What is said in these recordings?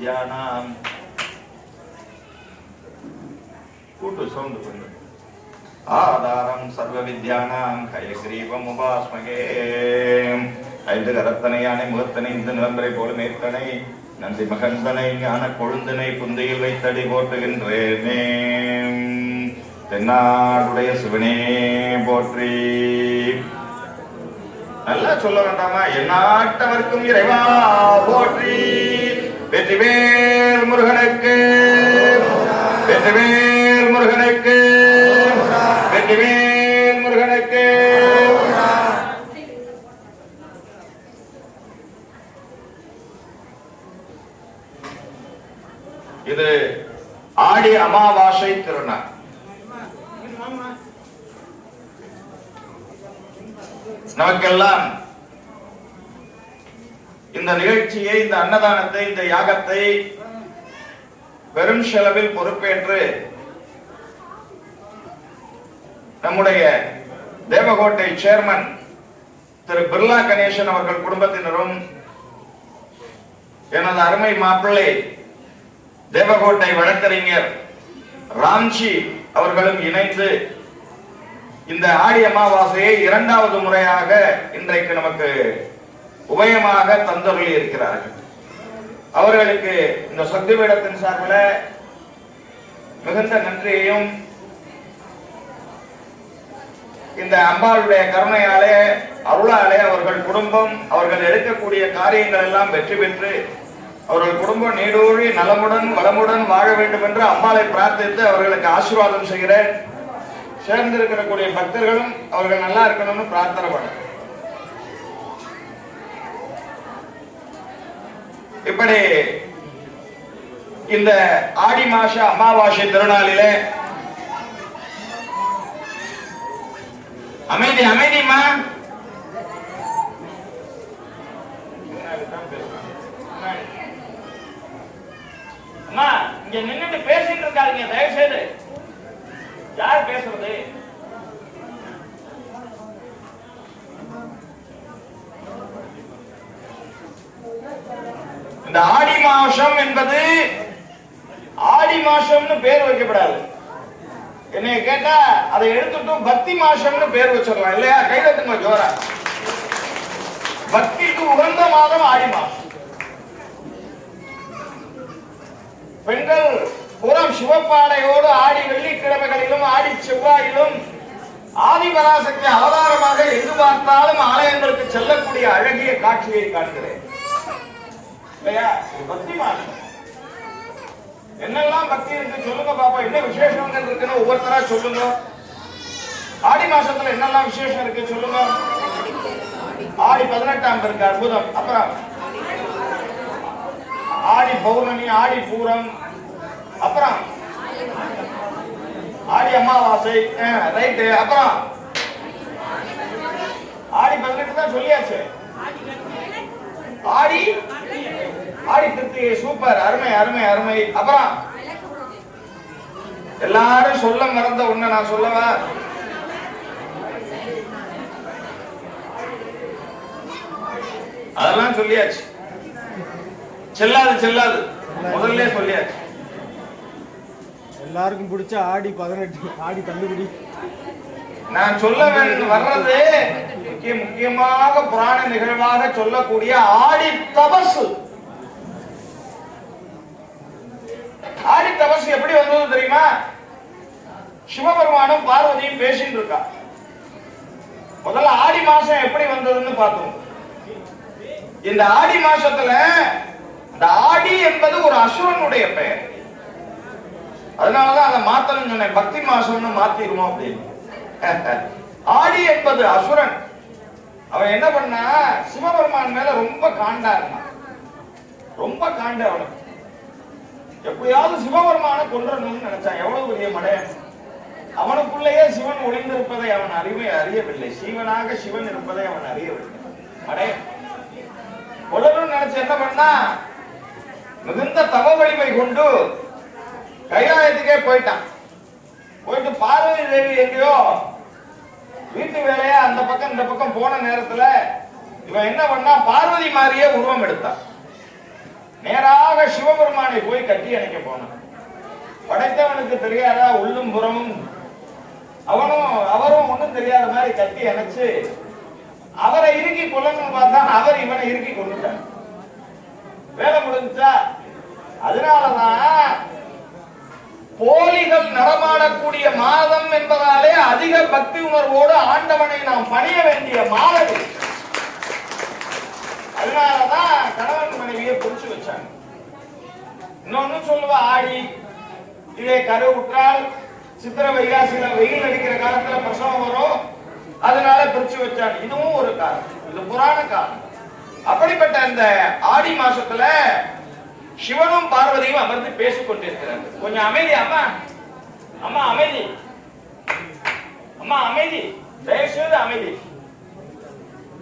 வித்யானாம் கூட்டு சவுண்ட் பண்ணு ஆதாரம் சர்வ வித்யானாம் ஹயக்ரீவம் உபாஸ்மகே. ஐந்து கரத்தனை யானை முகத்தனை இந்த நிலம்பரை போல மேற்கனை நந்தி மகந்தனை ஞான கொழுந்தனை புந்தையில் வைத்தடி போட்டுகின்றேனே தென்னாடுடைய சிவனே போற்றி. நல்லா சொல்ல வேண்டாமா? என்னாட்டவர்க்கும் இறைவா போற்றி. வெற்றிவேல் முருகனுக்கு. வெற்றிவேல் முருகனுக்கு. வெற்றிவேல் முருகனுக்கு. இது ஆடி அமாவாசை திருநாள். நமக்கெல்லாம் இந்த நிகழ்ச்சியை இந்த அன்னதானத்தை இந்த யாகத்தை பெரும் செலவில் பொறுப்பேற்று நம்முடைய தேவகோட்டை சேர்மன் திரு பிர்லா கணேசன் அவர்கள் குடும்பத்தினரும் எனது அருமை மாப்பிள்ளை தேவகோட்டை வழக்கறிஞர் ராம்ஜி அவர்களும் இணைந்து இந்த ஆடி அமாவாசையை இரண்டாவது முறையாக இன்றைக்கு நமக்கு உபயமாக தந்தருளி இருக்கிறார்கள். அவர்களுக்கு இந்த சொத்து பீடத்தின் சார்பில் மிகுந்த நன்றியையும் இந்த அம்பாளுடைய கருணையாலே அருளாலே அவர்கள் குடும்பம் அவர்கள் எடுக்கக்கூடிய காரியங்கள் எல்லாம் வெற்றி பெற்று அவர்கள் குடும்பம் நீடூழி நலமுடன் வளமுடன் வாழ வேண்டும் என்று அம்பாளை பிரார்த்தித்து அவர்களுக்கு ஆசீர்வாதம் செய்கிறேன். சேர்ந்திருக்கக்கூடிய பக்தர்களும் அவர்கள் நல்லா இருக்கணும்னு பிரார்த்தனை பண்ணுறேன் இப்படி இந்த ஆடி மாச அமாவாசை திருநாளில அமைதி அமைதிமா அம்மா இங்க நின்னுட்டு பேசிட்டு இருக்காருங்க தயவு செய்து யார் பேசுறது? இந்த ஆடி மாசம் என்பது ஆடி மாசம்னு பேர் வைக்கப்படாது. என்னைய கேட்டா அதை எடுத்துட்டும் பக்தி மாசம்னு பேர் வச்சிடலாம். இல்லையா? கைதட்டுங்க ஜோரா. பக்திக்கு உகந்த மாதம் ஆடி மாசம். பெண்கள் புறம் சிவப்பாடையோடு ஆடி வெள்ளிக்கிழமைகளிலும் ஆடி செவ்வாயிலும் ஆதிபராசக்தி அவதாரமாக எதிர்பார்த்தாலும் பார்த்தாலும் ஆலயங்களுக்கு செல்லக்கூடிய அழகிய காட்சியை காண்கிறேன். இல்லையா? பக்தி என்னெல்லாம் பக்தி இருக்கு சொல்லுங்க பாப்பா என்ன விசேஷங்கள் இருக்குன்னு ஒவ்வொருத்தரா சொல்லுங்க. ஆடி மாசத்துல என்னெல்லாம் விசேஷம் இருக்கு சொல்லுங்க. ஆடி பதினெட்டாம் இருக்கு அற்புதம். அப்புறம் ஆடி பௌர்ணமி ஆடி பூரம். அப்புறம் ஆடி அமாவாசை. ரைட்டு. அப்புறம் ஆடி பதினெட்டு தான் சொல்லியாச்சு. ஆடி. ஆடி கிருத்திகை சூப்பர். அருமை அருமை அருமை. அப்புறம் எல்லாரும் சொல்ல மறந்த ஒண்ணு நான் சொல்லவா? அதெல்லாம் சொல்லியாச்சு. செல்லாது செல்லாது. முதல்ல சொல்லியாச்சு. எல்லாருக்கும் பிடிச்ச ஆடி பதினெட்டு ஆடி தள்ளுபடி. நான் சொல்ல வேண்டும் வர்றது முக்கிய முக்கியமாக புராண நிகழ்வாக சொல்லக்கூடிய ஆடி தபசு. ஆடி தபசு எப்படி வந்தது தெரியுமா? சிவபெருமானும் பார்வதியும் பேசிட்டு இருக்கா. முதல்ல ஆடி மாசம் எப்படி வந்ததுன்னு பார்த்தோம் இந்த ஆடி மாசத்துல இந்த ஆடி என்பது ஒரு அசுரனுடைய பெயர். அதனாலதான் அதை மாத்தணும் சொன்னேன். பக்தி மாசம்னு மாத்திருவோம் அப்படின்னு. ஆடி என்பது அசுரன். அவன் என்ன பண்ணா சிவபெருமான் மேல ரொம்ப காண்டா இருந்தான். ரொம்ப காண்டு அவனுக்கு எப்படியாவது சிவபெருமான கொன்றணும்னு நினைச்சான். எவ்வளவு பெரிய மடையன். அவனுக்குள்ளேயே சிவன் ஒளிந்திருப்பதை அவன் அறிவை அறியவில்லை. சிவனாக சிவன் இருப்பதை அவன் அறியவில்லை. மடையன். கொல்லணும்னு நினைச்சு என்ன பண்ணா மிகுந்த தவ வலிமை கொண்டு கைலாயத்துக்கே போயிட்டான். போயிட்டு பார்வதி தேவி எங்கேயோ வீட்டு வேலையா அந்த பக்கம் இந்த பக்கம் போன நேரத்துல இவன் என்ன பண்ணா பார்வதி மாதிரியே உருவம் எடுத்தான். நேராக சிவபெருமானை போய் கட்டி அணைக்க போனான். படைத்தவனுக்கு தெரியாதா உள்ளும் புறமும்? அவனும் அவரும் ஒண்ணும் தெரியாத மாதிரி கட்டி அணைச்சு அவரை இறுக்கி கொல்லணும்னு பார்த்தா அவர் இவனை இறுக்கி கொண்டுட்டார் வேலை முடிஞ்சா அதனாலதான் போலிகள் நடமாடக்கூடிய மாதம் என்பதாலே அதிக பக்தி உணர்வோடு ஆண்டவனை நாம் பணிய வேண்டிய மாதம் அதனாலதான் கணவன் மனைவியை புடிச்சு வச்சாங்க. இன்னொன்னு சொல்லுவா ஆடி இதே கரு உற்றால் சித்திர வைகாசியில வெயில் அடிக்கிற காலத்துல பிரசவம் வரும். அதனால பிரிச்சு வச்சாங்க. இதுவும் ஒரு காரணம். இது புராண காரணம். அப்படிப்பட்ட அந்த ஆடி மாசத்துல சிவனும் பார்வதியும் அமர்ந்து பேசிக் கொண்டிருக்கிறார்கள். கொஞ்சம் அமைதி அம்மா. அம்மா அமைதி. அம்மா அமைதி. தயவு செய்து அமைதி.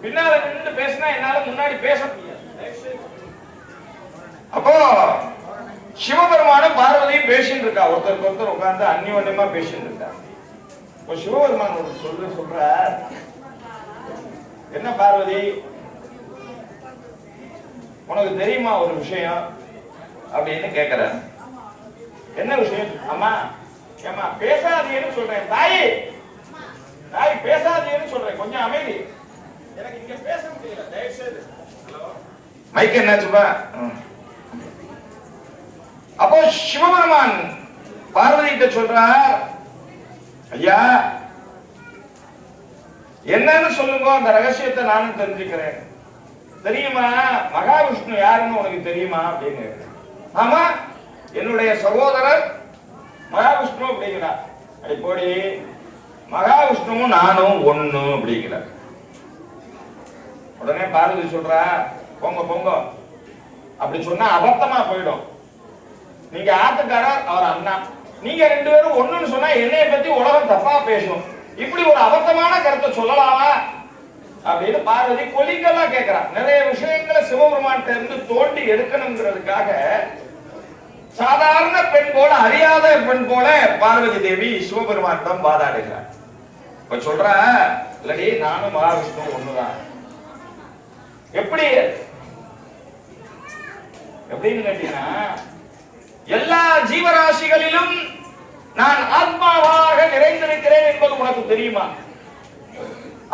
பின்னால நின்று பேசினா என்னால முன்னாடி பேச முடியாது. அப்போ சிவபெருமானும் பார்வதியும் பேசிட்டு இருக்கா. ஒருத்தருக்கு ஒருத்தர் உட்கார்ந்து அந்நியோன்யமா பேசிட்டு இருக்கா. இப்போ சிவபெருமான் ஒரு சொல்ற சொல்ற என்ன பார்வதி? உனக்கு தெரியுமா ஒரு விஷயம்? அப்படின்னு கேக்குறார். என்ன விஷயம்? அம்மா ஏமா பேசாதீன்னு சொல்றேன். தாயி! தாய் பேசாதீன்னு சொல்றேன். கொஞ்சம் அமைதி. எனக்கு இங்க பேச முடியல. தயவு செய்து மைக் என்னாச்சுப்பா? அப்போ சிவபெருமான் பார்வதி கிட்ட சொல்றார் ஐயா என்னன்னு சொல்லுங்க. அந்த ரகசியத்தை நானும் தெரிஞ்சுக்கிறேன். தெரியுமா? மகாவிஷ்ணு யாருன்னு உனக்கு தெரியுமா? அப்படின்னு ஆமா என்னுடைய சகோதரர் மகாவிஷ்ணு அப்படிங்கிறார். அடி மகாவிஷ்ணுவும் நானும் ஒண்ணு அப்படிங்கிறார். உடனே பார்வதி சொல்றா போங்க போங்க. அப்படி சொன்னா அபத்தமா போயிடும். நீங்க ஆத்துக்காரர் அவர் அண்ணா. நீங்க ரெண்டு பேரும் ஒண்ணுன்னு சொன்னா என்னைய பத்தி உலகம் தப்பா பேசும். இப்படி ஒரு அபத்தமான கருத்தை சொல்லலாமா? அப்படின்னு பார்வதி கொலிக்கலா கேட்கிறான் நிறைய விஷயங்களை சிவபெருமான்கிட்ட இருந்து தோண்டி எடுக்கணுங்கிறதுக்காக சாதாரண பெண் போல அறியாத பெண் போல பார்வதி தேவி சிவபெருமானிடம் வாதாடுகிறார். இப்ப சொல்ற இல்லடி நானும் மகாவிஷ்ணு ஒண்ணுதான். எப்படி? எப்படின்னு கேட்டீங்கன்னா எல்லா ஜீவராசிகளிலும் நான் ஆத்மாவாக நிறைந்திருக்கிறேன் என்பது உனக்கு தெரியுமா?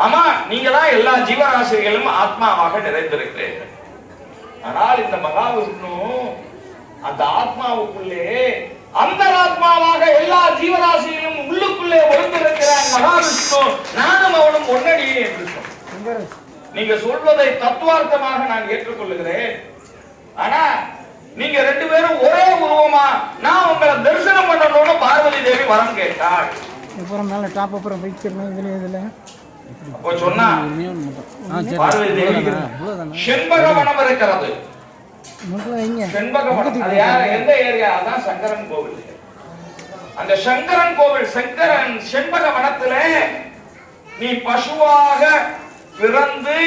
ஆமா நீங்க தான் எல்லா ஜீவராசிரியர்களும் ஆத்மாவாக நிறைந்திருக்கிறீர்கள். ஆனால் இந்த மகாவிஷ்ணு அந்த ஆத்மாவுக்குள்ளே அந்த ஆத்மாவாக எல்லா ஜீவராசியிலும் உள்ளுக்குள்ளே ஒளிந்திருக்கிறான் மகாவிஷ்ணு. நானும் அவனும் ஒன்னடியே என்று நீங்க சொல்வதை தத்துவார்த்தமாக நான் ஏற்றுக்கொள்ளுகிறேன். ஆனா நீங்க ரெண்டு பேரும் ஒரே உருவமா நான் உங்களை தரிசனம் பண்ணணும்னு பார்வதி தேவி வரம் கேட்டாள். அப்புறம் மேலே டாப் அப்புறம் வைக்கிறேன் இதுல இதில். அப்போ சொன்னா தேவி செண்பக வனம் இருக்கிறது. செண்பக வனம் அது யார்? எந்த ஏரியா? அதான் சங்கரன் கோவில். அந்த சங்கரன் கோவில் சங்கரன் செண்பக நீ பசுவாக பிறந்து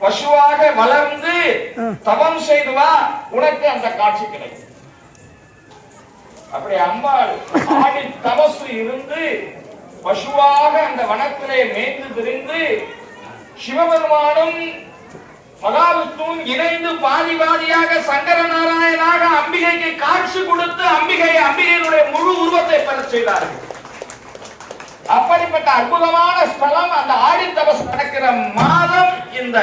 பசுவாக வளர்ந்து தவம் செய்து வா உனக்கு அந்த காட்சி கிடைக்கும். அப்படி அம்பாள் ஆடி தபசு இருந்து பசுவாக அந்த வனத்திலே மேய்ந்து திரிந்து சிவபெருமானும் மகாவிஷ்ணுவும் இணைந்து பாதி பாதியாக சங்கர நாராயணாக அம்பிகைக்கு காட்சி கொடுத்து அம்பிகை அம்பிகையினுடைய முழு உருவத்தை பெறச் செய்தார்கள். அப்படிப்பட்ட அற்புதமான ஸ்தலம் அந்த ஆடி தபசு நடக்கிற மாதம் இந்த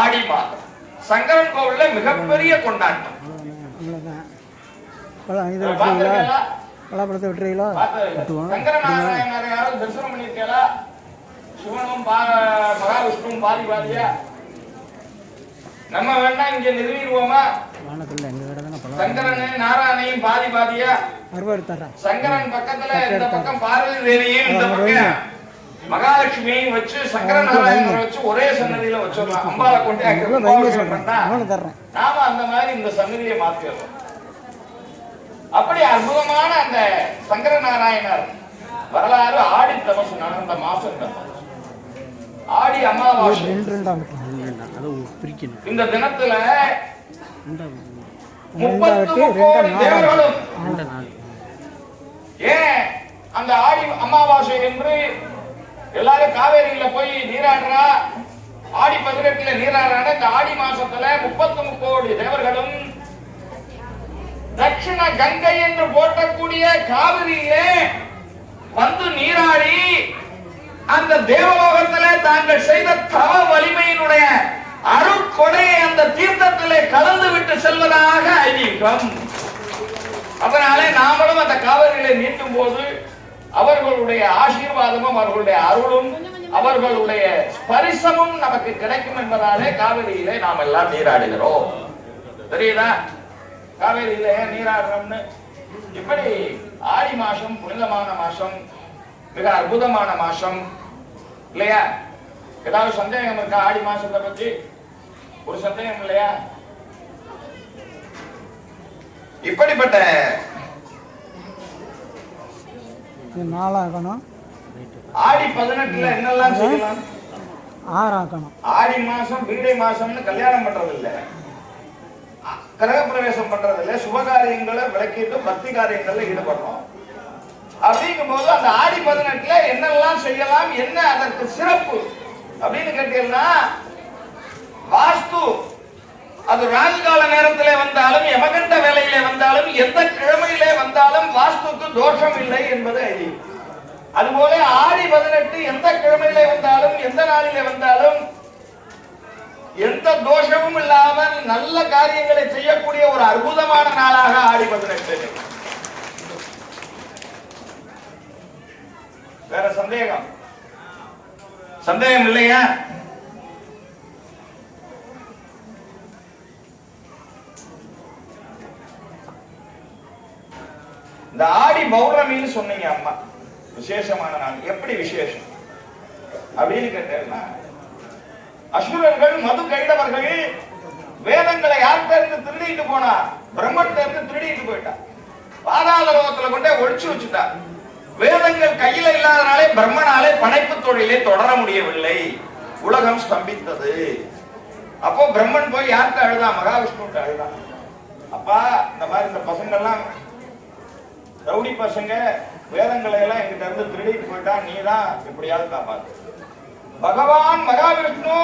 ஆடி மாதம். சங்கரன் கோவில்ல மிகப்பெரிய கொண்டாட்டம். இதை விட்டுறீங்களா? விட்டுவோம் தரிசனம் பண்ணிருக்கீங்களா சிவனும் பா- மகாவிஷ்ணுவும் பாதி பாதியா? நம்ம வேணா இங்க நிறுவிடுவோமா? வானத்தில் கடை தானே நாராயணையும் பாதி பாதியா? சங்கரன் பக்கத்துல இந்த பக்கம் பார்வதி தேவியும் இந்த பக்கம். மகாலட்சுமியையும் வச்சு சங்கர நாராயணரை வச்சு ஒரே சன்னதியில வச்சிடலாம். அம்பாளை கொண்டு தர்றேன். நாம அந்த மாதிரி இந்த சன்னதியை மாத்திடுறோம். அப்படி அற்புதமான அந்த சங்கர நாராயணர் வரலாறு ஆடி தமசு நடந்த மாசம் ஆடி அமாவாசை. இந்த தினத்துல தேவர்களும் ஏன் அந்த ஆடி அமாவாசை என்று எல்லாரும் காவேரியில போய் நீராடுறா? ஆடி பதினெட்டுல நீராடுறாங்க இந்த ஆடி மாசத்துல முப்பத்து முக்கோடி தேவர்களும் தட்சிண கங்கை என்று போட்டக்கூடிய காவிரியிலே வந்து நீராடி அந்த தேவலோகத்திலே தாங்கள் செய்த தவ வலிமையினுடைய அருக்கொடையை அந்த தீர்த்தத்திலே கலந்து விட்டு செல்வதாக ஐதீகம். அதனாலே நாமளும் அந்த காவிரிகளை நீட்டும் போது அவர்களுடைய ஆசீர்வாதமும் அவர்களுடைய அருளும் அவர்களுடைய ஸ்பரிசமும் நமக்கு கிடைக்கும் என்பதாலே காவிரியிலே நாம் எல்லாம் நீராடுகிறோம். தெரியுதா? காவேரியில நீராடுறோம்னு இப்படி ஆடி மாசம் புனிதமான மாசம் மிக அற்புதமான மாசம் இல்லையா? ஏதாவது சந்தேகம் இருக்கா ஆடி மாசத்தை பத்தி? ஒரு சந்தேகம் இல்லையா? இப்படிப்பட்ட இது நாலாக்கணும் ஆடி பதினெட்டுல என்னெல்லாம் செய்யலாம்? ஆறாக்கணும் ஆடி மாசம் பீடை மாசம்னு கல்யாணம் பண்றது இல்ல கிரகப்பிரவேசம் பண்றதுல இல்ல சுபகாரியங்களை விளக்கிட்டு பக்தி காரியங்கள்ல ஈடுபடுறோம். அப்படிங்கும் போது அந்த ஆடி பதினெட்டுல என்னெல்லாம் செய்யலாம் என்ன அதற்கு சிறப்பு அப்படின்னு கேட்டீங்கன்னா வாஸ்து. அது ராகு கால நேரத்திலே வந்தாலும் எமகண்ட வேலையிலே வந்தாலும் எந்த கிழமையிலே வந்தாலும் வாஸ்துக்கு தோஷம் இல்லை என்பது ஐதீகம். அதுபோல ஆடி பதினெட்டு எந்த கிழமையிலே வந்தாலும் எந்த நாளிலே வந்தாலும் எந்த தோஷமும் இல்லாமல் நல்ல காரியங்களை செய்யக்கூடிய ஒரு அற்புதமான நாளாக ஆடி பதினெட்டு. வேற சந்தேகம்? சந்தேகம் இல்லையா? இந்த ஆடி பௌர்ணமின்னு சொன்னீங்க அம்மா. விசேஷமான நாள். எப்படி விசேஷம்? அப்படின்னு கேட்டேன்னா அசுரர்கள் மது கைடவர்கள் வேதங்களை யார்கிட்ட இருந்து திருடிட்டு போனா பிரம்மட்ட இருந்து திருடிட்டு போயிட்டா பாதாள லோகத்துல கொண்டே ஒழிச்சு வச்சுட்டா வேதங்கள் கையில இல்லாதனாலே பிரம்மனாலே படைப்பு தொழிலை தொடர முடியவில்லை. உலகம் ஸ்தம்பித்தது. அப்போ பிரம்மன் போய் யார்கிட்ட அழுதான் மகாவிஷ்ணுட்ட அழுதான் அப்பா இந்த மாதிரி இந்த பசங்கள்லாம் ரவுடி பசங்க வேதங்களை எல்லாம் எங்கிட்ட இருந்து திருடிட்டு போயிட்டா நீ தான் எப்படியாவது காப்பாத்து. பகவான் மகாவிஷ்ணு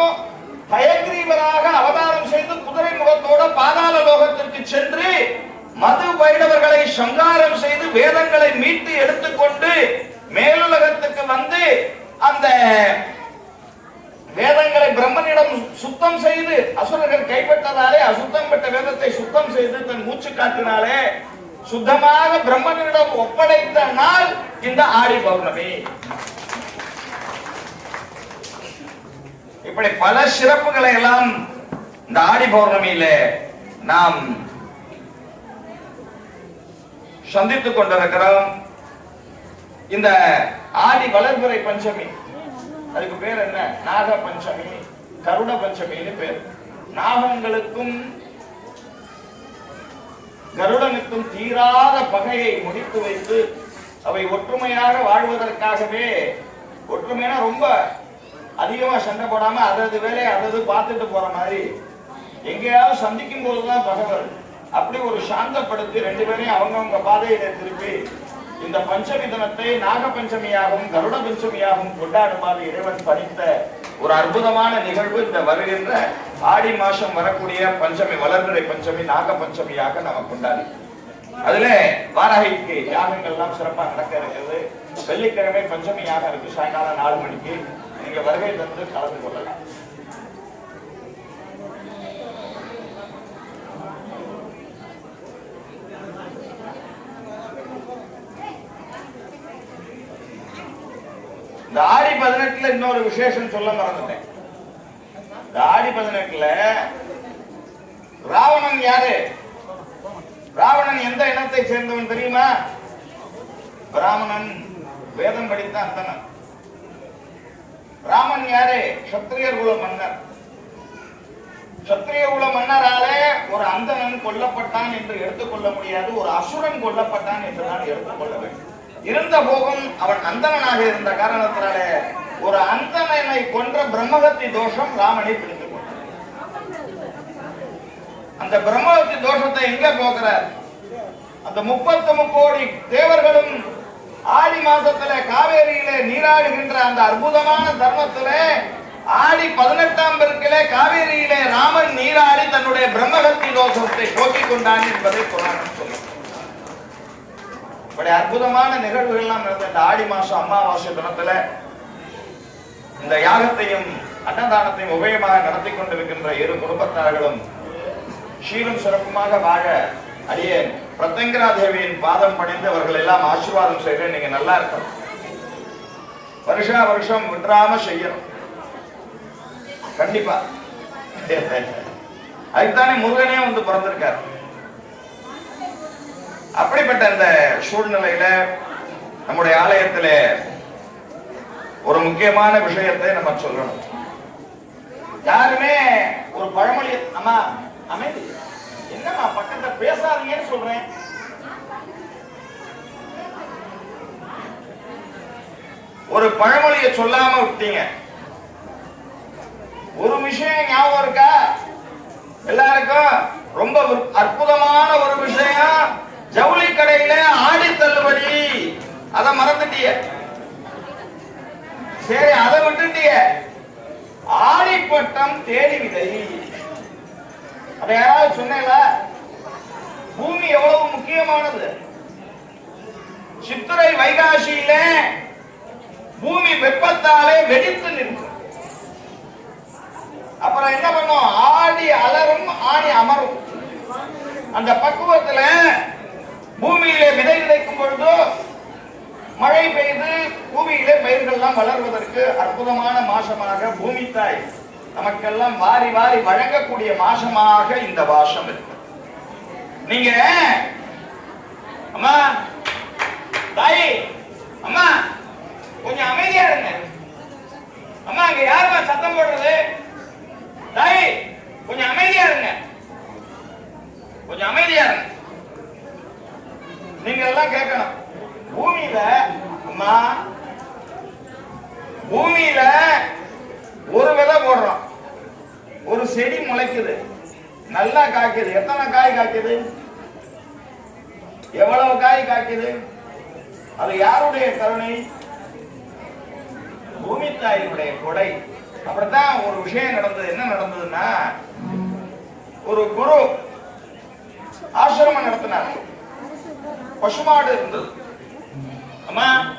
ஹயக்ரீவராக அவதாரம் செய்து குதிரை முகத்தோட பாதாள லோகத்திற்கு சென்று மது வைடவர்களை சங்காரம் செய்து வேதங்களை மீட்டு எடுத்துக்கொண்டு மேலுலகத்துக்கு வந்து அந்த வேதங்களை பிரம்மனிடம் சுத்தம் செய்து அசுரர்கள் கைப்பற்றதாலே அசுத்தம் பெற்ற வேதத்தை சுத்தம் செய்து தன் மூச்சு காட்டினாலே சுத்தமாக பிரம்மனிடம் ஒப்படைத்த நாள் இந்த ஆடி பௌர்ணமி. இப்படி பல சிறப்புகளை எல்லாம் இந்த ஆடி பௌர்ணமியில நாம் சந்தித்துக் கொண்டிருக்கிறோம். இந்த ஆடி வளர்பிறை பஞ்சமி அதுக்கு பேர் என்ன? நாக பஞ்சமி கருட பஞ்சமின்னு பேர். நாகங்களுக்கும் கருடனுக்கும் தீராத பகையை முடித்து வைத்து அவை ஒற்றுமையாக வாழ்வதற்காகவே ஒற்றுமைனா ரொம்ப அதிகமா சண்டை போடாம அதது வேலையை அதது பார்த்துட்டு போற மாதிரி. எங்கேயாவது சந்திக்கும் போதுதான் பகவர் அப்படி ஒரு சாந்தப்படுத்தி ரெண்டு பேரையும் அவங்கவங்க பாதையில திருப்பி இந்த பஞ்சமி தினத்தை நாக பஞ்சமியாகவும் கருட பஞ்சமியாகவும் கொண்டாடுமாறு இறைவன் பணித்த ஒரு அற்புதமான நிகழ்வு இந்த வருகின்ற ஆடி மாசம் வரக்கூடிய பஞ்சமி வளர்பிறை பஞ்சமி நாக பஞ்சமியாக நம்ம கொண்டாடி அதுல வாராகிக்கு யாகங்கள்லாம் சிறப்பா நடக்க இருக்கிறது. வெள்ளிக்கிழமை பஞ்சமியாக இருக்கு சாயங்காலம் நாலு மணிக்கு. நீங்க வருகை தந்து கலந்து கொள்ளலாம். இந்த ஆடி பதினெட்டுல இன்னொரு விசேஷம் சொல்ல மறந்துட்டேன். இந்த ஆடி பதினெட்டுல ராவணன் யாரு? ராவணன் எந்த இனத்தை சேர்ந்தவன் தெரியுமா? பிராமணன் வேதம் படித்த அந்தனன் ராமன் யாரு? சத்திரியர் குல மன்னர். சத்திரிய குல மன்னராலே ஒரு அந்தணன் கொல்லப்பட்டான் என்று எடுத்துக்கொள்ள முடியாது ஒரு அசுரன் கொல்லப்பட்டான் என்று நான் எடுத்துக்கொள்ள வேண்டும். இருந்த போகும் அவன் அந்தணனாக இருந்த காரணத்தினாலே ஒரு அந்தணனை கொன்ற பிரம்மகத்தி தோஷம் ராமனை பிரிந்து கொண்டது. அந்த பிரம்மகத்தி தோஷத்தை எங்க போகிறார் அந்த முப்பத்து கோடி தேவர்களும் ஆடி மாசத்துல காவேரியில நீராடுகின்ற அந்த அற்புதமான தர்மத்துல ஆடி பதினெட்டாம் பெருக்கில காவேரியிலே ராமன் நீராடி தன்னுடைய பிரம்மகத்தி தோஷத்தை போக்கிக் கொண்டான் என்பதை புராணம் சொல்லும் இப்படி அற்புதமான நிகழ்வுகள்லாம் நடந்த இந்த ஆடி மாசம் அமாவாசை தினத்துல இந்த யாகத்தையும் அன்னதானத்தையும் உபயமாக நடத்தி கொண்டிருக்கின்ற இரு குடும்பத்தார்களும் சீரும் சிறப்புமாக வாழ அடியே பிரத்யங்கரா தேவியின் பாதம் பணிந்து அவர்கள் எல்லாம் ஆசீர்வாதம் செய்கிறேன் நீங்க நல்லா இருக்கணும். வருஷா வருஷம் விட்டுறாம செய்யணும். கண்டிப்பா. அதுக்குத்தானே முருகனே வந்து பிறந்திருக்காரு. அப்படிப்பட்ட இந்த சூழ்நிலையில நம்முடைய ஆலயத்துல ஒரு முக்கியமான விஷயத்தை நம்ம சொல்லணும். யாருமே ஒரு பழமொழி அம்மா அமைதி. என்னம்மா பக்கத்துல பேசாதீங்கன்னு சொல்றேன். ஒரு பழமொழிய சொல்லாம விட்டீங்க. ஒரு விஷயம் ஞாபகம் இருக்கா? எல்லாருக்கும் ரொம்ப அற்புதமான ஒரு விஷயம். ஜவுளி கடையில ஆடி தள்ளுபடி. அத மறந்துட்டிய. சரி அதை விட்டுட்டிய. ஆடிப்பட்டம் தேடி விதை. அதை யாராவது சொன்னேல பூமி எவ்வளவு முக்கியமானது? சித்திரை வைகாசியில பூமி வெப்பத்தாலே வெடித்து நிற்கும். அப்புறம் என்ன பண்ணும்? ஆடி அலரும் ஆணி அமரும். அந்த பக்குவத்துல பூமியிலே விதை விதைக்கும் பொழுது மழை பெய்து பூமியிலே பயிர்கள்லாம் வளர்வதற்கு அற்புதமான மாசமாக பூமி தாய் நமக்கெல்லாம் வாரி வாரி வழங்கக்கூடிய மாசமாக இந்த வாசம் இருக்கு. நீங்க அம்மா தாயி அம்மா கொஞ்சம் அமைதியா இருங்க. அம்மா அங்க யாருமா சத்தம் போடுறது? தாயி கொஞ்சம் அமைதியா இருங்க. கொஞ்சம் அமைதியா இருங்க. நீங்க எல்லாம் கேட்கணும். பூமியில அம்மா பூமியில ஒரு விதை போடுறோம். ஒரு செடி முளைக்குது. நல்லா காய்க்குது. எத்தனை காய் காய்க்குது? எவ்வளவு காய் காய்க்குது? அது யாருடைய கருணை? பூமி தாயினுடைய கொடை. அப்படித்தான் ஒரு விஷயம் நடந்தது. என்ன நடந்ததுன்னா ஒரு குரு ஆசிரமம் நடத்தினார். பசுமாடு இருந்தது. அம்மா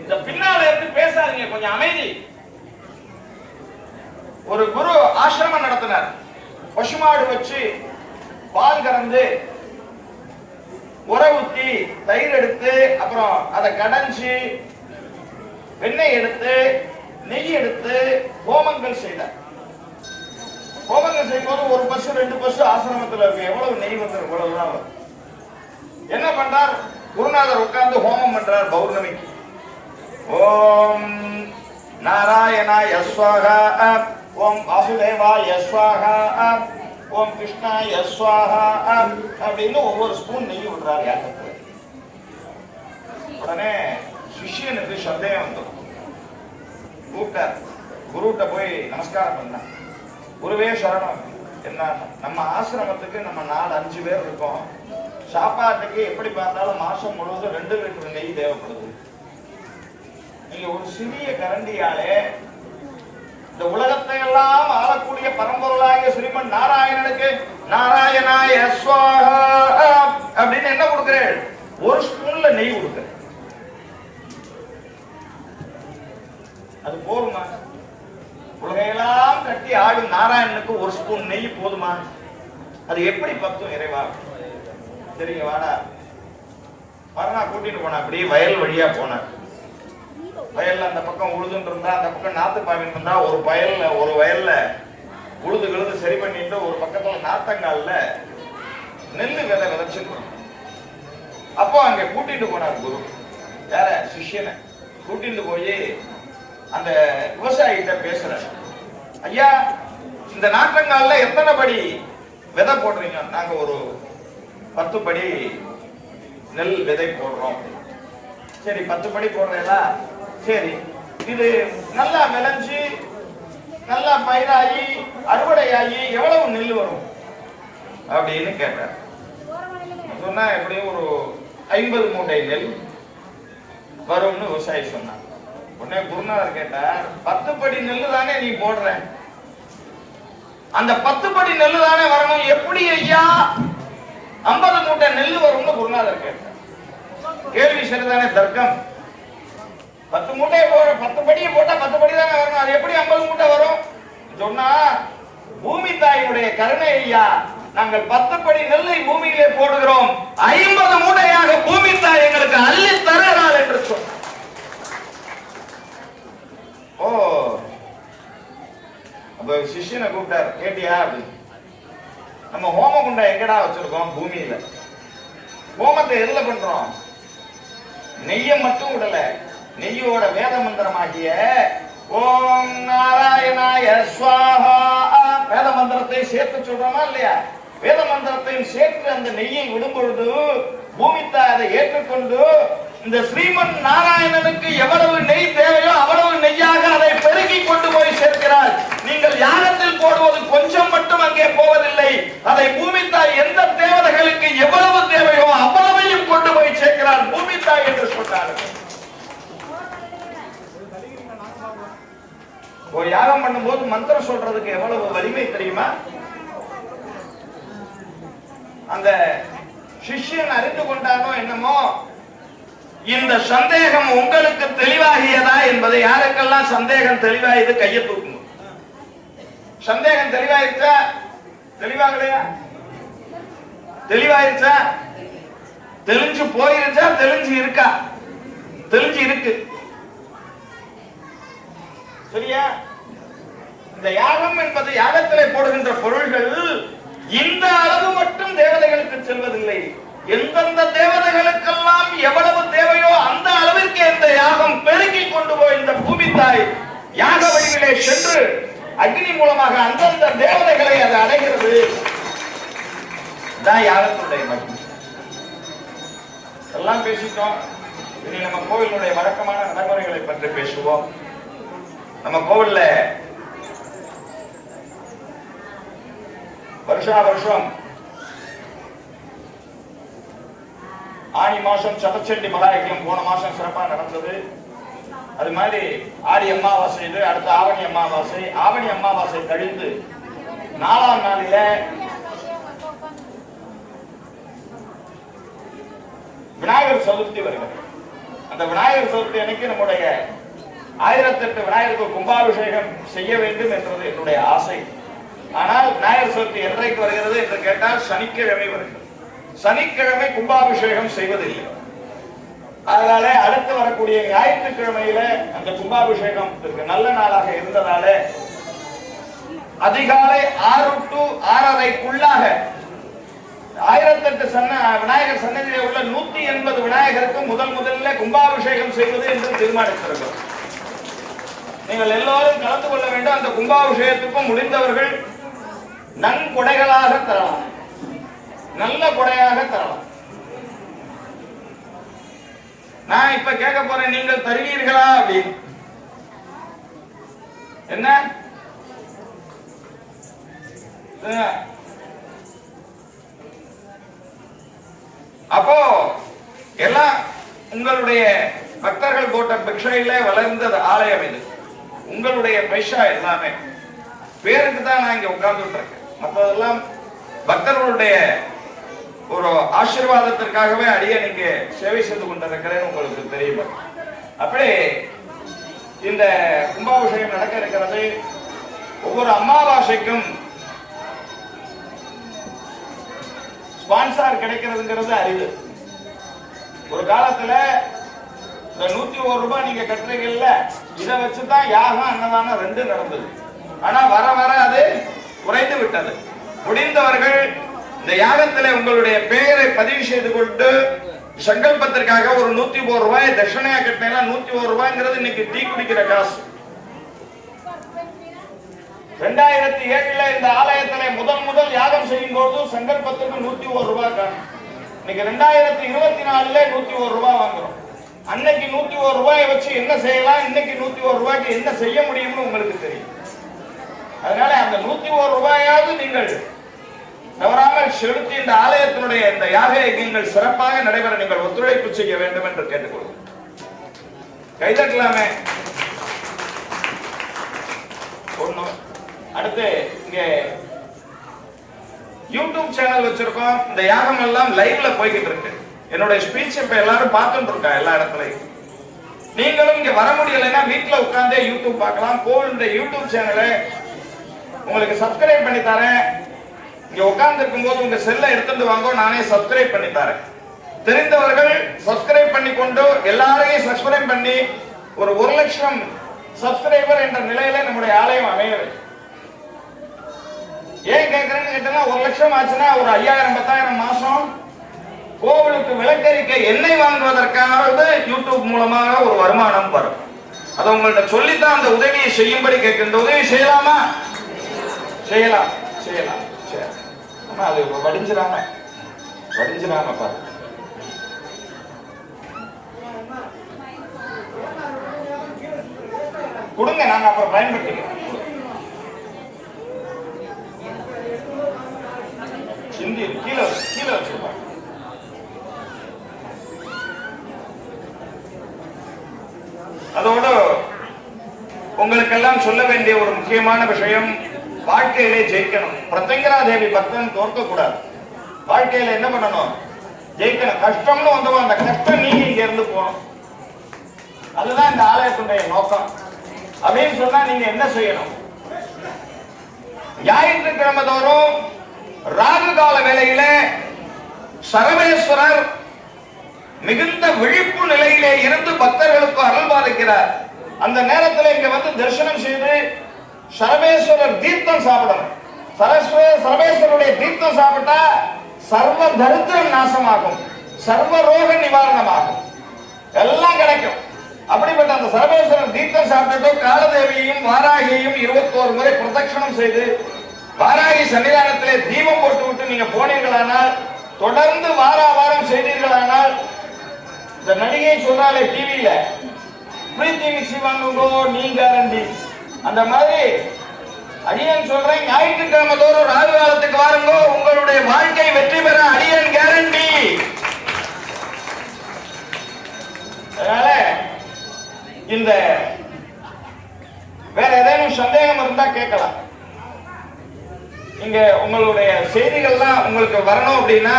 இந்த பின்னால இருந்து பேசாதீங்க. கொஞ்சம் அமைதி. ஒரு குரு ஆசிரமம் நடத்தினார். பசுமாடு வச்சு பால் கறந்து உரை ஊத்தி தயிர் எடுத்து அப்புறம் அதை கடைஞ்சி வெண்ணெய் எடுத்து நெய் எடுத்து ஹோமங்கள் செய்தார். ஹோமங்கள் செய்யும்போது ஒரு பசு ரெண்டு பசு ஆசிரமத்தில் இருக்கு. எவ்வளவு நெய் வந்துடும் இவ்வளவுதான் வரும். என்ன பண்றார்? குருநாதர் உட்கார்ந்து ஹோமம் பண்றார் பௌர்ணமிக்கு. ஓம் நாராயணா யஸ்வாகா ஓம் வாசுதேவா யஸ்வாகா ஓம் கிருஷ்ணா யஸ்வாகா அப்படின்னு ஒவ்வொரு ஸ்பூன் நெய் விடுறாரு யாகத்துல உடனே சிஷியனுக்கு சந்தேகம் வந்துடும் கூப்பிட்டார். குருட்ட போய் நமஸ்காரம் பண்ணான் குருவே சரணம். என்ன? நம்ம ஆசிரமத்துக்கு நம்ம நாலு அஞ்சு பேர் இருக்கோம். சாப்பாட்டுக்கு எப்படி பார்த்தாலும் மாசம் முழுவதும் ரெண்டு லிட்டர் நெய் தேவைப்படுது. நீங்க ஒரு சிறிய கரண்டியாலே இந்த உலகத்தை எல்லாம் ஆளக்கூடிய பரம்பொருளாகிய ஸ்ரீமன் நாராயணனுக்கு நாராயணாய ஸ்வாஹா அப்படின்னு என்ன கொடுக்கிறேன்? ஒரு ஸ்பூன்ல நெய் கொடுக்கிறேன். அது போதுமா? உலகையெல்லாம் கட்டி ஆடும் நாராயணனுக்கு ஒரு ஸ்பூன் நெய் போதுமா? அது எப்படி பத்தும் இறைவா? சரிங்க வாடா. மரணா கூட்டிட்டு போனா அப்படியே வயல் வழியா போனார் வயல்ல அந்த பக்கம் உழுதுன்னு இருந்தா அந்த பக்கம் நாத்து பாவின்னு இருந்தா ஒரு வயல்ல ஒரு வயல்ல உழுது கழுது சரி பண்ணிட்டு ஒரு பக்கத்துல நாத்தங்கால்ல நெல்லு விதை விதைச்சிருக்கணும். அப்போ அங்க கூட்டிட்டு போனார் குரு. வேற சிஷியனை. கூட்டிட்டு போய் அந்த விவசாயிகிட்ட பேசுற ஐயா இந்த நாற்றங்கால்ல எத்தனை படி விதை போடுறீங்க? நாங்க ஒரு பத்து படி நெல் விதை போடுறோம். சரி பத்து படி போடுறீங்களா? சரி. இது நல்லா விளைஞ்சு நல்லா பயிராகி அறுவடையாகி எவ்வளவு நெல் வரும்? அப்படின்னு கேட்டார். சொன்னா எப்படியும் ஒரு ஐம்பது மூட்டை நெல் வரும்னு விவசாயி சொன்னார் உடனே குருநாதர் கேட்டார் பத்து படி நெல்லு தானே நீ போடுற? அந்த பத்து படி நெல்லு தானே வரணும் எப்படி ஐயா? ஐம்பது மூட்டை நெல்லு வரும்னு குருநாதர் கேட்டார். கேள்வி சரிதானே தர்க்கம்? பத்து மூட்டையை போற பத்து படியை போட்டா பத்து படி தானே வரணும் அது எப்படி ஐம்பது மூட்டை வரும்? சொன்னா பூமி தாயினுடைய கருணை ஐயா நாங்கள் பத்து படி நெல்லை பூமியிலே போடுகிறோம். ஐம்பது மூட்டையாக பூமி தாய் எங்களுக்கு அள்ளி தருகிறாள் என்று சொன்னார். ஓ. அப்ப சிஷ்யனை கூப்பிட்டார். கேட்டியா அப்படின்னு நம்ம ஹோம குண்டா எங்கடா வச்சிருக்கோம் பூமியில? ஹோமத்தை எதுல பண்றோம்? நெய்ய மட்டும் விடல. நெய்யோட வேத மந்திரமாகிய ஓம் நாராயணாய ஸ்வாஹா. வேத மந்திரத்தை சேர்த்து சொல்றோமா இல்லையா? வேத மந்திரத்தையும் சேர்த்து அந்த நெய்யை விடும் பொழுது பூமித்தா அதை ஏற்றுக்கொண்டு இந்த ஸ்ரீமன் நாராயணனுக்கு எவ்வளவு நெய் தேவையோ அவ்வளவு நெய்யாக அதை பெருகி கொண்டு போய் சேர்க்கிறார். நீங்கள் யாகத்தில் போடுவது கொஞ்சம் மட்டும் அங்கே போவதில்லை. அதை பூமித்தாய் எந்த தேவதைகளுக்கு எவ்வளவு தேவையோ அவ்வளவையும் கொண்டு போய் சேர்க்கிறார் பூமித்தாய் என்று சொன்னார்கள். ஒரு யாகம் பண்ணும்போது மந்திரம் சொல்றதுக்கு எவ்வளவு வலிமை தெரியுமா? அந்த சிஷ்யன் அறிந்து கொண்டானோ என்னமோ இந்த சந்தேகம் உங்களுக்கு தெளிவாகியதா என்பதை யாருக்கெல்லாம் சந்தேகம் தெளிவாயுது கையை தூக்குங்க. சந்தேகம் தெளிவாயிருச்சா? தெளிவாகலையா? தெளிவாயிருச்சா? தெளிஞ்சு போயிருச்சா? தெளிஞ்சு இருக்கா? தெளிஞ்சு இருக்கு. சரியா? இந்த யாகம் என்பது யாகத்திலே போடுகின்ற பொருள்கள் இந்த அளவு மட்டும் தேவதைகளுக்கு செல்வதில்லை. எந்தெந்த தேவதைகளுக்கெல்லாம் எவ்வளவு தேவையோ அந்த அளவிற்கு இந்த யாகம் பெருக்கிக் கொண்டு போய் இந்த பூமி தாய் யாக வழியிலே சென்று அக்னி மூலமாக அந்தந்த தேவதைகளை அது அடைகிறது. தான் யாகத்துடைய மகிழ்ச்சி எல்லாம் பேசிட்டோம். இனி நம்ம கோவிலுடைய வழக்கமான நடைமுறைகளை பற்றி பேசுவோம். நம்ம கோவில்ல வருஷா வருஷம் ஆணி மாசம் சதச்சண்டி மகாயக்கியம் போன மாசம் சிறப்பா நடந்தது. அது மாதிரி ஆடி அம்மாவாசை இது அடுத்த ஆவணி அம்மாவாசை ஆவணி அம்மாவாசை கழிந்து நாலாம் நாளில விநாயகர் சதுர்த்தி வருகிறது. அந்த விநாயகர் சதுர்த்தி அன்னைக்கு நம்முடைய ஆயிரத்தெட்டு விநாயகருக்கு கும்பாபிஷேகம் செய்ய வேண்டும் என்றது என்னுடைய ஆசை. ஆனால் விநாயகர் சதுர்த்தி என்றைக்கு வருகிறது என்று கேட்டால் சனிக்கிழமை வருகிறது. சனிக்கிழமை கும்பாபிஷேகம் செய்வதில்லை. அதனால அடுத்து வரக்கூடிய ஞாயிற்றுக்கிழமையில அந்த கும்பாபிஷேகம் நல்ல நாளாக இருந்ததால அதிகாலை ஆறு டு ஆறரைக்குள்ளாக ஆயிரத்தெட்டு சன்ன விநாயகர் சன்னதியிலே உள்ள நூத்தி எண்பது விநாயகருக்கு முதல் முதல்ல கும்பாபிஷேகம் செய்வது என்று தீர்மானித்திருக்கிறோம். நீங்கள் எல்லாரும் கலந்து கொள்ள வேண்டும். அந்த கும்பாபிஷேகத்துக்கும் முடிந்தவர்கள் நன்கொடைகளாக தரலாம். நல்ல கொடையாக தரலாம். நான் இப்ப கேட்க போறேன் நீங்கள் தருவீர்களா அப்படின்னு? என்ன? அப்போ எல்லாம் உங்களுடைய பக்தர்கள் போட்ட பிக்ஷையில வளர்ந்த ஆலயம் இது. உங்களுடைய பைசா எல்லாமே. பேருக்கு தான் நான் இங்க உட்கார்ந்துட்டு இருக்கேன் மற்றதெல்லாம் பக்தர்களுடைய ஒரு ஆசீர்வாதத்திற்காகவே அடியனுக்கு சேவை செய்து கொண்டிருக்கிறேன் உங்களுக்கு தெரியும்? அப்படி இந்த கும்பாபிஷேகம் நடக்க இருக்கிறது. ஒவ்வொரு அமாவாசைக்கும் ஸ்பான்சர் கிடைக்கிறதுங்கிறது அறிவு. ஒரு காலத்துல இந்த நூத்தி ஒரு ரூபாய் நீங்க கட்டுறீங்கல்ல இதை வச்சுதான் யாகம் அன்னதானம் ரெண்டு நடந்தது. ஆனா வர வர அது குறைந்து விட்டது. முடிந்தவர்கள் இந்த யாகத்துல உங்களுடைய பெயரை பதிவு செய்து கொண்டு சங்கல்பத்திற்காக ஒரு நூத்தி ஒரு ரூபாய் தட்சணையா கட்டினா நூத்தி ஒரு ரூபாய்ங்கிறது இன்னைக்கு டீ குடிக்கிற காசு. ரெண்டாயிரத்தி ஏழுல இந்த ஆலயத்துல முதல் முதல் யாகம் செய்யும் போது சங்கல்பத்துக்கு நூத்தி ஒரு ரூபாய் காணும். இன்னைக்கு ரெண்டாயிரத்தி இருபத்தி நாலுல நூத்தி ஒரு ரூபாய் வாங்குறோம். அன்னைக்கு நூத்தி ஒரு ரூபாயை வச்சு என்ன செய்யலாம்? இன்னைக்கு நூத்தி ஒரு ரூபாய்க்கு என்ன செய்ய முடியும்னு உங்களுக்கு தெரியும். அதனால அந்த நூத்தி ஒரு ரூபாயாவது நீங்கள் தவறாமல் செலுத்தி இந்த ஆலயத்தினுடைய இந்த யாக நீங்கள் சிறப்பாக நடைபெற நீங்கள் ஒத்துழைப்பு செய்ய வேண்டும் என்று கேட்டுக்கொள்கிறேன் கைதட்டலாமே ஒண்ணு. அடுத்து இங்க யூடியூப் சேனல் வச்சிருக்கோம். இந்த யாகம் எல்லாம் லைவ்ல போய்கிட்டு இருக்கு. என்னுடைய ஸ்பீச் இப்ப எல்லாரும் பார்த்துட்டு இருக்கா எல்லா இடத்துலயும்? நீங்களும் இங்க வர முடியலைன்னா வீட்டுல உட்கார்ந்தே யூடியூப் பார்க்கலாம். கோவிலுடைய யூடியூப் சேனலை உங்களுக்கு சப்ஸ்கிரைப் பண்ணி தரேன். இங்க உட்கார்ந்து இருக்கும்போது உங்க செல்லை எடுத்துட்டு வாங்க நானே சப்ஸ்கிரைப் பண்ணி தரேன். தெரிந்தவர்கள் சப்ஸ்கிரைப் பண்ணி கொண்டு எல்லாரையும் சப்ஸ்கிரைப் பண்ணி ஒரு ஒரு லட்சம் சப்ஸ்கிரைபர் என்ற நிலையில நம்முடைய ஆலயம் அமைய ஏன் கேட்கறேன்னு கேட்டீங்கன்னா ஒரு லட்சம் ஆச்சுன்னா ஒரு ஐயாயிரம் பத்தாயிரம் மாசம் கோவிலுக்கு விளக்கரிக்க எண்ணெய் வாங்குவதற்காவது யூடியூப் மூலமாக ஒரு வருமானம் வரும். அதை உங்கள்ட்ட சொல்லித்தான் அந்த உதவியை செய்யும்படி கேட்கின்ற இந்த உதவி செய்யலாமா? செய்யலாம். செய்யலாம். சரி. அது வடிஞ்சிடாம. வடிஞ்சிடாம பாரு. கொடுங்க நாங்க அப்புறம் பயன்படுத்திக்கிறோம் சிந்தி கீழே கீழே வச்சிருப்பாங்க அதோட உங்களுக்கெல்லாம் சொல்ல வேண்டிய ஒரு முக்கியமான விஷயம் வாழ்க்கையிலே ஜெயிக்கணும். பிரத்யங்கரா தேவி பக்தன் தோற்க கூடாது வாழ்க்கையில என்ன பண்ணணும்? ஜெயிக்கணும். கஷ்டம்னு வந்தவங்க அந்த கஷ்டம் நீங்க இங்க இருந்து போகணும். அதுதான் இந்த ஆலயத்துடைய நோக்கம். அப்படின்னு சொன்னா நீங்க என்ன செய்யணும்? ஞாயிற்றுக்கிழமை தோறும் ராகு கால வேலையில சரவேஸ்வரர் மிகுந்த விழிப்பு நிலையிலே இருந்து பக்தர்களுக்கு அருள் பாதிக்கிறார் அந்த நேரத்தில் இங்க வந்து தரிசனம் செய்து சரவேஸ்வரர் தீர்த்தம் சாப்பிடணும். சரஸ்வர சரவேஸ்வரருடைய தீர்த்தம் சாப்பிட்டா சர்வ தரித்திரம் நாசமாகும். சர்வ ரோக நிவாரணமாகும். எல்லாம் கிடைக்கும். அப்படிப்பட்ட அந்த சர்வேஸ்வரர் தீர்த்தம் சாப்பிட்டுட்டு காலதேவியையும் வாராகியையும் இருபத்தோரு முறை பிரதட்சணம் செய்து வாராகி சன்னிதானத்திலே தீபம் போட்டு விட்டு நீங்க போனீர்களானால் தொடர்ந்து வாரா வாரம் செய்தீர்களானால் இந்த நடிகை சொன்னாலே டிவியில பிரீத்தி மிக்சி வாங்குங்கோ நீ கேரண்டி அந்த மாதிரி அடியன் சொல்றேன் ஞாயிற்றுக்கிழமை தோறும் ராகு காலத்துக்கு வாருங்கோ உங்களுடைய வாழ்க்கை வெற்றி பெற அடியன் கேரண்டி அதனால இந்த வேற ஏதேனும் சந்தேகம் இருந்தா கேட்கலாம். இங்க உங்களுடைய செய்திகள்லாம் உங்களுக்கு வரணும் அப்படின்னா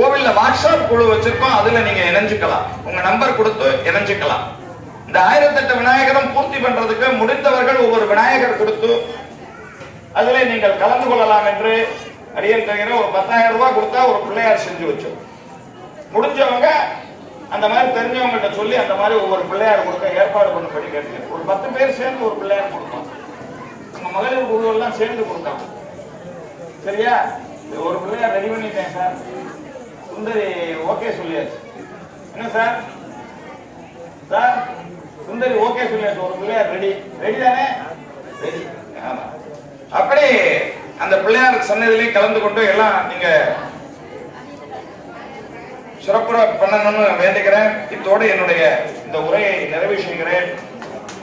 கோவில்ல வாட்ஸ்அப் குழு வச்சிருக்கோம் அதுல நீங்க இணைஞ்சுக்கலாம். உங்க நம்பர் கொடுத்து இணைஞ்சுக்கலாம். இந்த ஆயிரத்தெட்டு விநாயகரும் பூர்த்தி பண்றதுக்கு முடிந்தவர்கள் ஒவ்வொரு விநாயகர் கொடுத்து அதுல நீங்கள் கலந்து கொள்ளலாம் என்று அடியன் தருகிற ஒரு பத்தாயிரம் ரூபாய் கொடுத்தா ஒரு பிள்ளையார் செஞ்சு வச்சோம். முடிஞ்சவங்க அந்த மாதிரி தெரிஞ்சவங்ககிட்ட சொல்லி அந்த மாதிரி ஒவ்வொரு பிள்ளையார் கொடுக்க ஏற்பாடு பண்ணும்படி கேட்டுங்க ஒரு பத்து பேர் சேர்ந்து ஒரு பிள்ளையார் கொடுப்போம் உங்க மகளிர் குழுவெல்லாம் சேர்ந்து கொடுத்தாங்க சரியா? இது ஒரு பிள்ளையார் ரெடி பண்ணிட்டேன் சார். சுந்தரி ஓகே சொல்லியாச்சு. என்ன சார்? சார் சுந்தரி ஓகே சொல்லியாச்சு. ஒரு பிள்ளையார் ரெடி ரெடி தானே? ரெடி ஆமா. அப்படி அந்த பிள்ளையார் சன்னதியிலே கலந்து கொண்டு எல்லாம் நீங்க சிறப்புற பண்ணணும்னு வேண்டுகிறேன் இத்தோடு என்னுடைய இந்த உரையை நிறைவு செய்கிறேன்.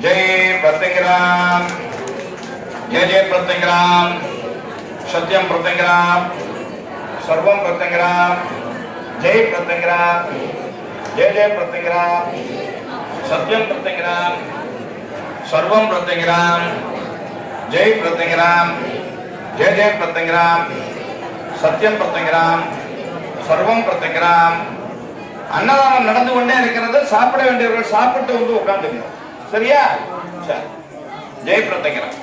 ஜெய் பிரத்யங்கிராம். ஜெய் ஜெய் பிரத்யங்கிராம். சத்யம் பிரத்யங்கிராம். சர்வம் பிரத்யங்கிராம். ஜெய் பிரத்யங்கிராம் ஜெய ஜெய் பிரத்யங்கிராம் சத்யம் பிரத்யங்கிராம் சர்வம் பிரத்யங்கிராம் ஜெய் பிரத்யங்கிராம் ஜெய ஜெய் பிரத்யங்கிராம் சத்யம் பிரத்யங்கிராம் சர்வம் பிரத்யங்கிராம் அன்னதானம் நடந்து கொண்டே இருக்கிறது. சாப்பிட வேண்டியவர்கள் சாப்பிட்டு வந்து உட்காந்துக்கணும் சரியா? சரி. ஜெய் பிரத்யங்கிராம்